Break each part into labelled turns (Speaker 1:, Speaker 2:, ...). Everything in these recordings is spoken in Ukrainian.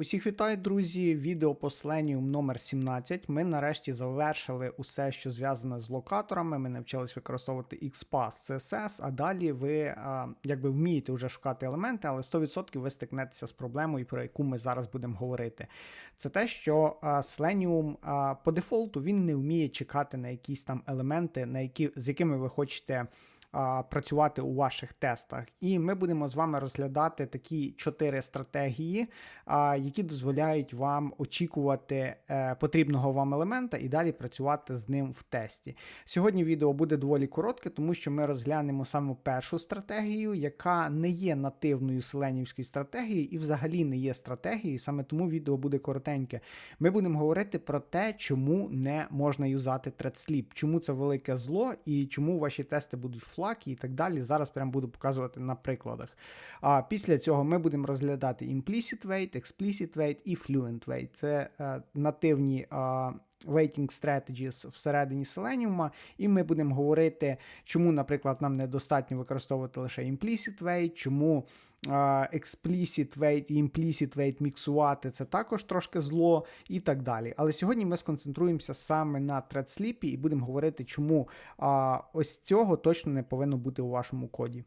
Speaker 1: Усіх вітаю, друзі! Відео по Selenium номер 17. Ми нарешті завершили усе, що зв'язане з локаторами. Ми навчились використовувати XPath CSS, а далі ви якби вмієте вже шукати елементи, але 100% ви стикнетеся з проблемою, про яку ми зараз будемо говорити. Це те, що Selenium по дефолту він не вміє чекати на якісь там елементи, на які, з якими ви хочете працювати у ваших тестах. І ми будемо з вами розглядати такі чотири стратегії, які дозволяють вам очікувати е, потрібного вам елемента і далі працювати з ним в тесті. Сьогодні відео буде доволі коротке, тому що ми розглянемо саме першу стратегію, яка не є нативною селенівською стратегією і взагалі не є стратегією. Саме тому відео буде коротеньке. Ми будемо говорити про те, чому не можна юзати ThreadSleep, чому це велике зло і чому ваші тести будуть флаки і так далі. Зараз прям буду показувати на прикладах. А після цього ми будемо розглядати implicit weight, explicit weight і fluent weight. Це е, нативні. Е, Waiting strategies всередині Selenium, і ми будемо говорити, чому, наприклад, нам недостатньо використовувати лише implicit weight, чому explicit weight і implicit weight міксувати це також трошки зло і так далі. Але сьогодні ми сконцентруємося саме на ThreadSleep і будемо говорити, чому ось цього точно не повинно бути у вашому коді.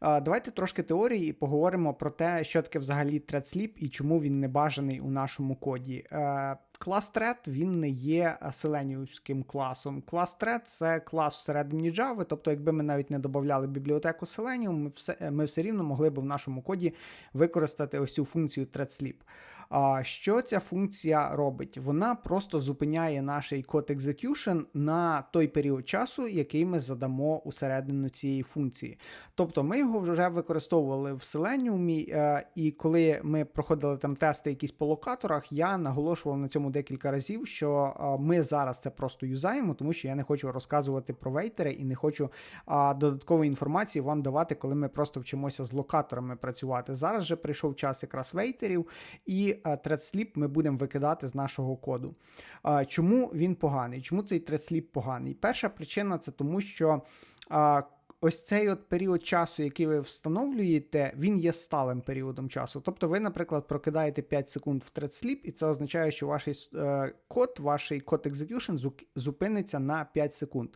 Speaker 1: Давайте трошки теорії і поговоримо про те, що таке взагалі ThreadSleep і чому він не бажаний у нашому коді. Е, клас Thread він не є селенівським класом. Клас Thread – це клас всередині Java, тобто, якби ми навіть не додавали бібліотеку Selenium, ми все ми все рівно могли б в нашому коді використати ось цю функцію ThreadSleep. Що ця функція робить? Вона просто зупиняє наш код execution на той період часу, який ми задамо усередину цієї функції. Тобто ми його вже використовували в Selenium, е, і коли ми проходили там тести якісь по локаторах, я наголошував на цьому декілька разів, що ми зараз це просто юзаємо, тому що я не хочу розказувати про вейтери і не хочу додаткової інформації вам давати, коли ми просто вчимося з локаторами працювати. Зараз же прийшов час якраз вейтерів, і ThreadSleep ми будемо викидати з нашого коду. Чому він поганий? Чому цей ThreadSleep поганий? Перша причина це тому, що ось цей от період часу, який ви встановлюєте, він є сталим періодом часу. Тобто ви, наприклад, прокидаєте 5 секунд в ThreadSleep, і це означає, що ваш е, код, ваш код execution зупиниться на 5 секунд.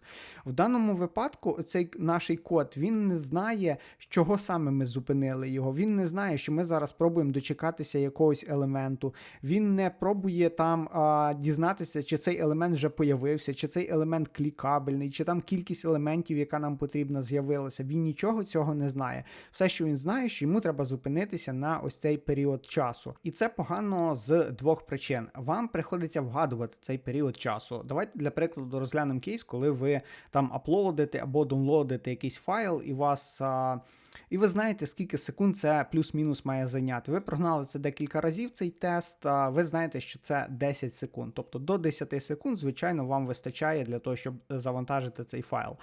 Speaker 1: В даному випадку цей наш код він не знає, чого саме ми зупинили його. Він не знає, що ми зараз пробуємо дочекатися якогось елементу. Він не пробує там а, дізнатися, чи цей елемент вже появився, чи цей елемент клікабельний, чи там кількість елементів, яка нам потрібна з'явилася з'явилося. Він нічого цього не знає. Все, що він знає, що йому треба зупинитися на ось цей період часу. І це погано з двох причин. Вам приходиться вгадувати цей період часу. Давайте для прикладу розглянемо кейс, коли ви там аплодите або донлодите якийсь файл, і вас. А... І ви знаєте, скільки секунд це плюс-мінус має зайняти. Ви прогнали це декілька разів, цей тест, а ви знаєте, що це 10 секунд. Тобто до 10 секунд, звичайно, вам вистачає для того, щоб завантажити цей файл.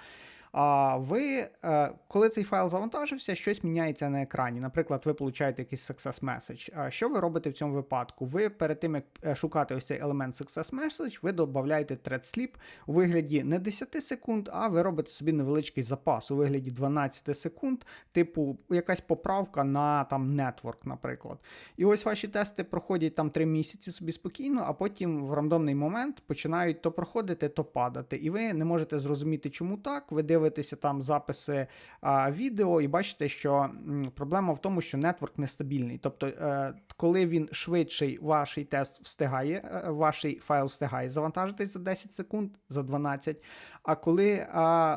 Speaker 1: Ви, е, коли цей файл завантажився, щось міняється на екрані. Наприклад, ви получаєте якийсь success message. Що ви робите в цьому випадку? Ви перед тим, як е, шукати ось цей елемент success message, ви додаєте thread sleep у вигляді не 10 секунд, а ви робите собі невеличкий запас у вигляді 12 секунд, типу якась поправка на там network, наприклад. І ось ваші тести проходять там 3 місяці собі спокійно, а потім в рандомний момент починають то проходити, то падати. І ви не можете зрозуміти, чому так. Ви дивитесь дивитеся там записи а, відео, і бачите, що проблема в тому, що нетворк нестабільний. Тобто, е, коли він швидший, ваш тест встигає, е, ваш файл встигає завантажитись за 10 секунд, за 12. А коли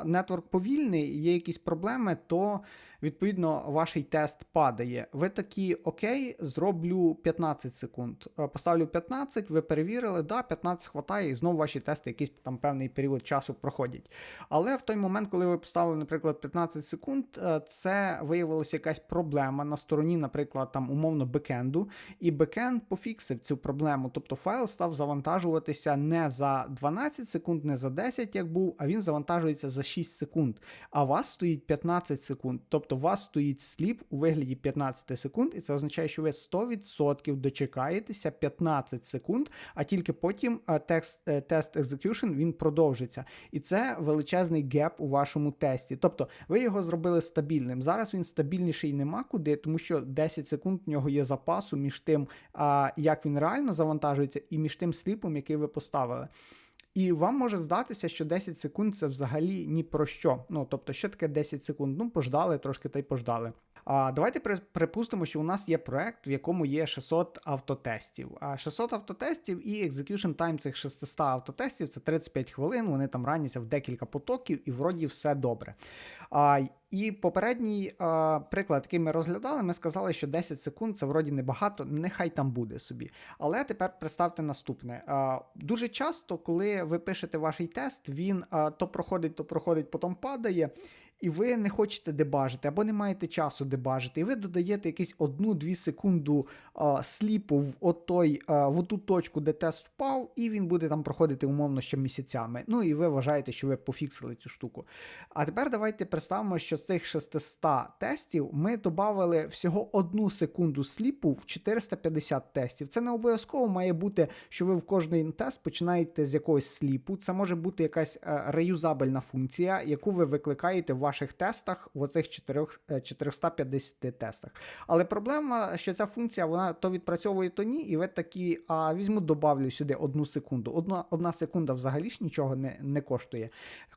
Speaker 1: нетворк повільний, є якісь проблеми, то відповідно ваш тест падає. Ви такі, окей, зроблю 15 секунд. Е, поставлю 15, ви перевірили, да, 15 хватає, і знову ваші тести якийсь там певний період часу проходять. Але в той момент, коли ви поставили, наприклад, 15 секунд, е, це виявилася якась проблема на стороні, наприклад, там умовно бекенду, і бекенд пофіксив цю проблему. Тобто файл став завантажуватися не за 12 секунд, не за 10, як був, а він завантажується за 6 секунд. А у вас стоїть 15 секунд. Тобто у вас стоїть сліп у вигляді 15 секунд, і це означає, що ви 100% дочекаєтеся 15 секунд, а тільки потім тест е, тест execution він продовжиться. І це величезний геп у вашому тесті. Тобто ви його зробили стабільним. Зараз він стабільніший нема куди, тому що 10 секунд в нього є запасу між тим, як він реально завантажується, і між тим сліпом, який ви поставили. І вам може здатися, що 10 секунд це взагалі ні про що. Ну тобто, що таке 10 секунд? Ну, пождали трошки та й пождали. А давайте припустимо, що у нас є проект, в якому є 600 автотестів. А 600 автотестів і execution time цих 600 автотестів це 35 хвилин. Вони там раняться в декілька потоків, і вроді все добре. А, І попередній а, приклад, який ми розглядали, ми сказали, що 10 секунд це вроді небагато, нехай там буде собі. Але тепер представте наступне. А, Дуже часто, коли ви пишете ваш тест, він а, то проходить, то проходить, потім падає і ви не хочете дебажити, або не маєте часу дебажити, і ви додаєте якийсь одну-дві секунду а, сліпу в отой, а, в оту точку, де тест впав, і він буде там проходити умовно ще місяцями. Ну і ви вважаєте, що ви пофіксили цю штуку. А тепер давайте представимо, що з цих 600 тестів ми додали всього одну секунду сліпу в 450 тестів. Це не обов'язково має бути, що ви в кожний тест починаєте з якогось сліпу. Це може бути якась е, реюзабельна функція, яку ви викликаєте в ваших тестах в оцих 450 е, тестах. Але проблема, що ця функція вона то відпрацьовує, то ні, і ви такі, а візьму, добавлю сюди одну секунду. Одна одна секунда взагалі ж нічого не не коштує.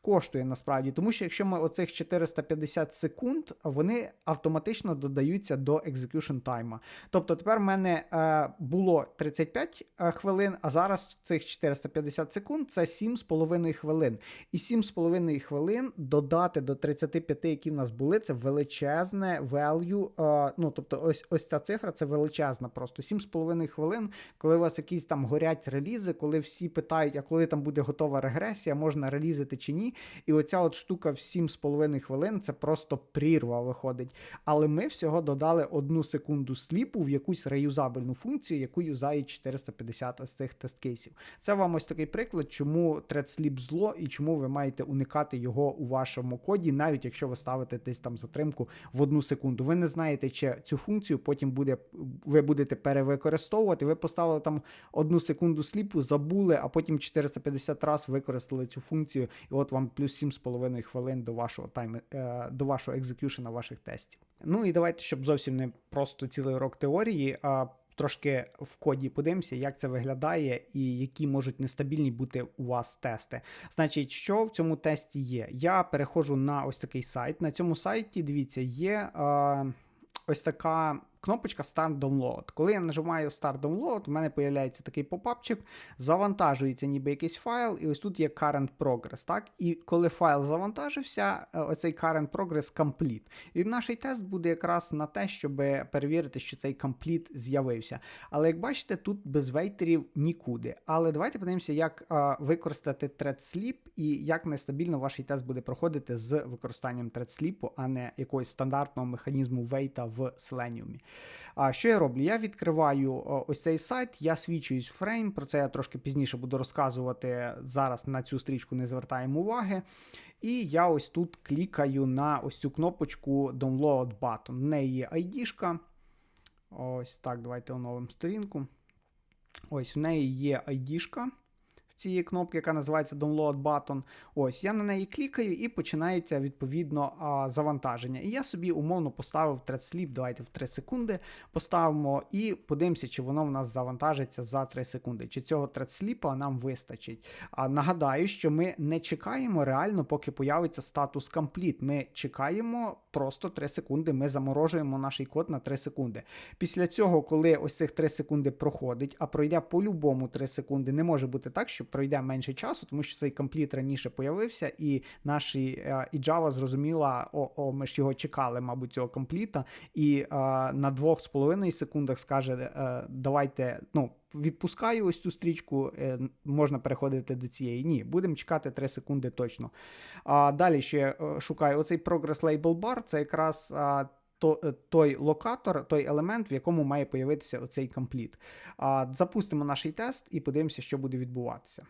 Speaker 1: Коштує насправді, тому що якщо ми оцих 450 секунд, вони автоматично додаються до execution time. Тобто тепер в мене е, було 35 е, хвилин, а зараз цих 450 секунд це 7,5 хвилин. І 7,5 хвилин додати до 30 35, які в нас були, це величезне value. Uh, ну, тобто, ось ось ця цифра це величезна. Просто 7,5 хвилин, коли у вас якісь там горять релізи, коли всі питають, а коли там буде готова регресія, можна релізити чи ні. І оця от штука в 7,5 хвилин це просто прірва виходить. Але ми всього додали одну секунду сліпу в якусь реюзабельну функцію, яку юзає 450 з цих тест-кейсів. Це вам ось такий приклад, чому ThreadSlip зло і чому ви маєте уникати його у вашому коді навіть якщо ви ставите десь там затримку в одну секунду. Ви не знаєте, чи цю функцію потім буде, ви будете перевикористовувати. Ви поставили там одну секунду сліпу, забули, а потім 450 разів використали цю функцію, і от вам плюс 7,5 хвилин до вашого тайм, е, до вашого екзекюшена ваших тестів. Ну і давайте, щоб зовсім не просто цілий урок теорії. а трошки в коді подивимося, як це виглядає і які можуть нестабільні бути у вас тести. Значить, що в цьому тесті є? Я переходжу на ось такий сайт. На цьому сайті, дивіться, є е, ось така кнопочка Start Download. Коли я нажимаю Start Download, в мене з'являється такий попапчик, завантажується ніби якийсь файл, і ось тут є Current Progress. так? І коли файл завантажився, е, оцей Current Progress Complete. І наш тест буде якраз на те, щоб перевірити, що цей Complete з'явився. Але як бачите, тут без вейтерів нікуди. Але давайте подивимося, як а, використати ThreadSleep і як нестабільно ваш тест буде проходити з використанням ThreadSleep, а не якогось стандартного механізму вейта в Selenium. А що я роблю? Я відкриваю ось цей сайт, я свідчуюсь в фрейм, про це я трошки пізніше буду розказувати. Зараз на цю стрічку не звертаємо уваги. І я ось тут клікаю на ось цю кнопочку Download Button. В неї є ID. Ось так, давайте оновимо сторінку. Ось в неї є ID цієї кнопки, яка називається Download Button. Ось я на неї клікаю і починається відповідно завантаження. І я собі умовно поставив ThreadSleep, давайте в 3 секунди поставимо і подивимося, чи воно в нас завантажиться за 3 секунди. Чи цього ThreadSleep нам вистачить. А Нагадаю, що ми не чекаємо реально, поки появиться статус Complete. Ми чекаємо просто 3 секунди. Ми заморожуємо наш код на 3 секунди. Після цього, коли ось цих 3 секунди проходить, а пройде по-любому 3 секунди, не може бути так, що пройде менше часу, тому що цей компліт раніше появився, і наші і Java зрозуміла, о, о, ми ж його чекали, мабуть, цього компліта, і а, на 2,5 секундах скаже, е, давайте, ну. Відпускаю ось цю стрічку, е, можна переходити до цієї. Ні, будемо чекати 3 секунди точно. А Далі ще е, шукаю оцей Progress Label Bar, це якраз то, той локатор, той елемент, в якому має появитися оцей компліт. Запустимо наш тест і подивимося, що буде відбуватися.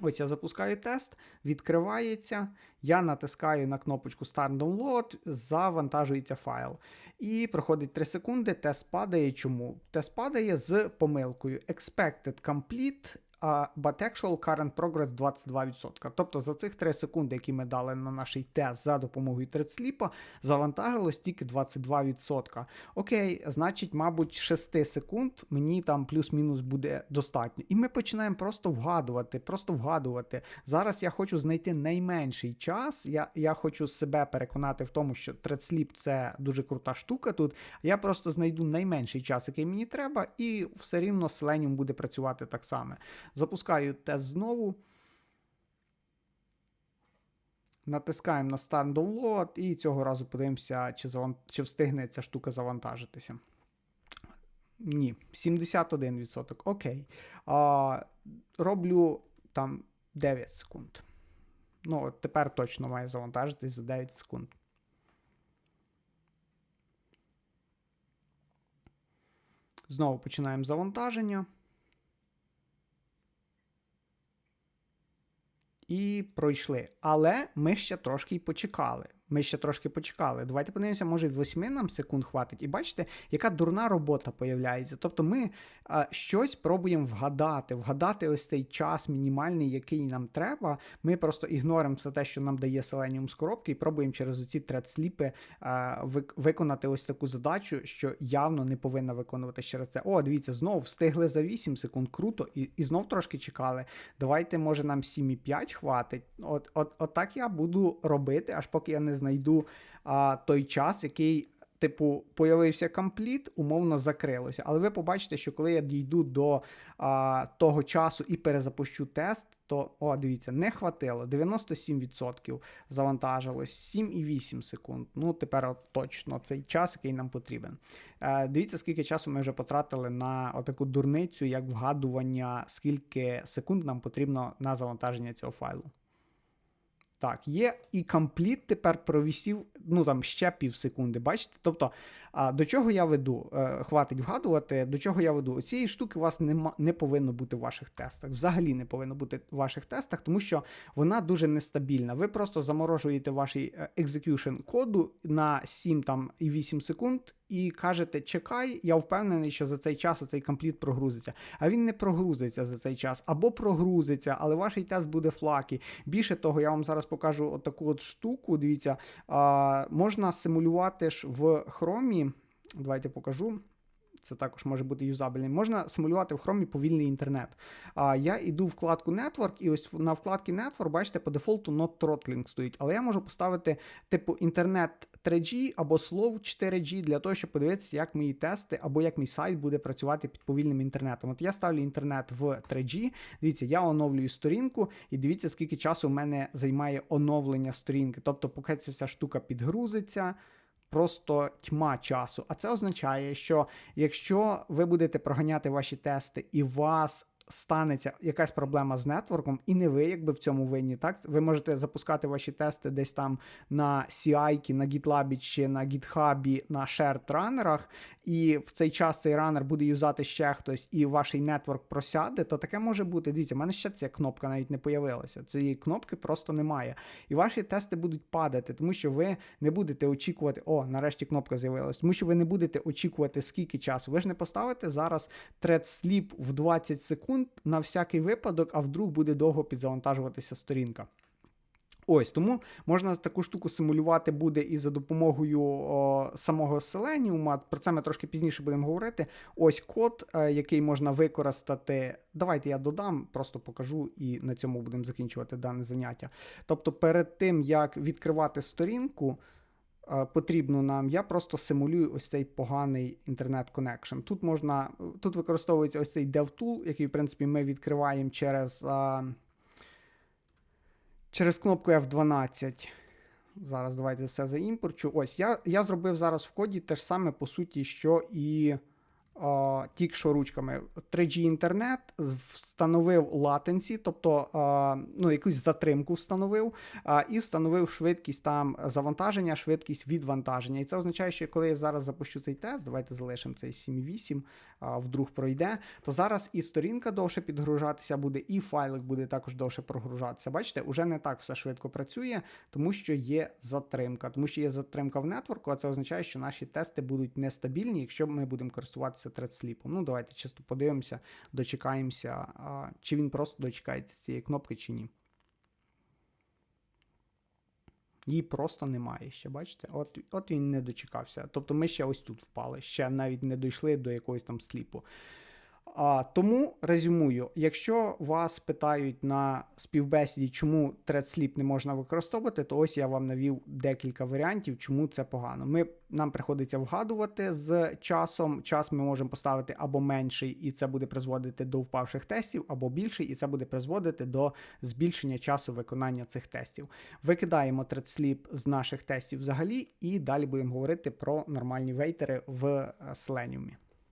Speaker 1: Ось я запускаю тест, відкривається. Я натискаю на кнопочку Start Download, завантажується файл. І проходить 3 секунди, тест падає. Чому? Тест падає з помилкою Expected Complete а, but actual current progress 22%. Тобто за цих 3 секунди, які ми дали на наш тест за допомогою ThreadSlip, завантажилось тільки 22%. Окей, значить, мабуть, 6 секунд мені там плюс-мінус буде достатньо. І ми починаємо просто вгадувати, просто вгадувати. Зараз я хочу знайти найменший час. Я я хочу себе переконати в тому, що ThreadSlip це дуже крута штука тут. Я просто знайду найменший час, який мені треба, і все рівно Selenium буде працювати так само. Запускаю тест знову. Натискаємо на Start Download і цього разу подивимося, чи, заван... чи встигне ця штука завантажитися. Ні, 71%. Окей. А, Роблю там 9 секунд. Ну, от тепер точно має завантажитись за 9 секунд. Знову починаємо завантаження. І пройшли. Але ми ще трошки й почекали. Ми ще трошки почекали. Давайте подивимося, може 8 нам секунд хватить. І бачите, яка дурна робота появляється. Тобто ми а, щось пробуємо вгадати, вгадати ось цей час мінімальний, який нам треба. Ми просто ігноримо все те, що нам дає Selenium з коробки, і пробуємо через оці тредсліпи виконати ось таку задачу, що явно не повинна виконувати через це. О, дивіться, знову встигли за 8 секунд, круто, і і знов трошки чекали. Давайте, може, нам 7,5 хватить. От, от, от так я буду робити, аж поки я не знайду а, той час, який, типу, появився компліт, умовно закрилося. Але ви побачите, що коли я дійду до а, того часу і перезапущу тест, то, о, дивіться, не хватило. 97% завантажилось, 7,8 секунд. Ну, тепер от точно цей час, який нам потрібен. Е, Дивіться, скільки часу ми вже потратили на отаку дурницю, як вгадування, скільки секунд нам потрібно на завантаження цього файлу. Так, є і компліт тепер провісів, ну там ще пів секунди, бачите? Тобто, а, до чого я веду? Е, хватить вгадувати, до чого я веду. Цієї штуки у вас нема, не повинно бути в ваших тестах. Взагалі не повинно бути в ваших тестах, тому що вона дуже нестабільна. Ви просто заморожуєте ваш execution коду на 7 там, і 8 секунд. І кажете, чекай, я впевнений, що за цей час цей компліт прогрузиться. А він не прогрузиться за цей час, або прогрузиться, але ваш тест буде флакі. Більше того, я вам зараз покажу таку от штуку. Дивіться, а, можна симулювати ж в хромі. Давайте покажу. Це також може бути юзабельним. Можна симулювати в хромі повільний інтернет. А я йду вкладку Network, і ось на вкладці Network, бачите, по дефолту Not Throttling стоїть. Але я можу поставити типу інтернет 3G або Slow 4G для того, щоб подивитися, як мої тести або як мій сайт буде працювати під повільним інтернетом. От я ставлю інтернет в 3G. Дивіться, я оновлюю сторінку, і дивіться, скільки часу в мене займає оновлення сторінки. Тобто, поки ця вся штука підгрузиться просто тьма часу. А це означає, що якщо ви будете проганяти ваші тести і вас станеться якась проблема з нетворком, і не ви, якби в цьому винні, так? Ви можете запускати ваші тести десь там на CI, на GitLab чи на GitHub, на shared ранерах, і в цей час цей ранер буде юзати ще хтось, і ваш нетворк просяде, то таке може бути. Дивіться, в мене ще ця кнопка навіть не появилася. Цієї кнопки просто немає. І ваші тести будуть падати, тому що ви не будете очікувати, о, нарешті кнопка з'явилась, тому що ви не будете очікувати, скільки часу. Ви ж не поставите зараз thread sleep в 20 секунд секунд на всякий випадок, а вдруг буде довго підзавантажуватися сторінка. Ось тому можна таку штуку симулювати буде і за допомогою о, самого Selenium, Про це ми трошки пізніше будемо говорити. Ось код, е, який можна використати. Давайте я додам, просто покажу, і на цьому будемо закінчувати дане заняття. Тобто, перед тим як відкривати сторінку. Е, потрібну нам, я просто симулюю ось цей поганий інтернет-коннекшн. Тут можна, тут використовується ось цей DevTool, який, в принципі, ми відкриваємо через а, через кнопку F12. Зараз давайте все заімпорчу. Ось, я я зробив зараз в коді те ж саме, по суті, що і тільки що ручками 3G інтернет встановив латенсі, тобто ну, якусь затримку встановив, і встановив швидкість там завантаження, швидкість відвантаження. І це означає, що коли я зараз запущу цей тест, давайте залишимо цей 7.8, вдруг пройде, то зараз і сторінка довше підгружатися буде, і файлик буде також довше прогружатися. Бачите, уже не так все швидко працює, тому що є затримка. Тому що є затримка в нетворку, а це означає, що наші тести будуть нестабільні, якщо ми будемо користуватися скористатися тредсліпом. Ну, давайте чисто подивимося, дочекаємося, чи він просто дочекається цієї кнопки, чи ні. Її просто немає ще, бачите? От, от він не дочекався. Тобто ми ще ось тут впали, ще навіть не дійшли до якогось там сліпу. А, тому резюмую, якщо вас питають на співбесіді, чому ThreadSlip не можна використовувати, то ось я вам навів декілька варіантів, чому це погано. Ми, нам приходиться вгадувати з часом. Час ми можемо поставити або менший, і це буде призводити до впавших тестів, або більший, і це буде призводити до збільшення часу виконання цих тестів. Викидаємо ThreadSlip з наших тестів взагалі, і далі будемо говорити про нормальні вейтери в е, Selenium.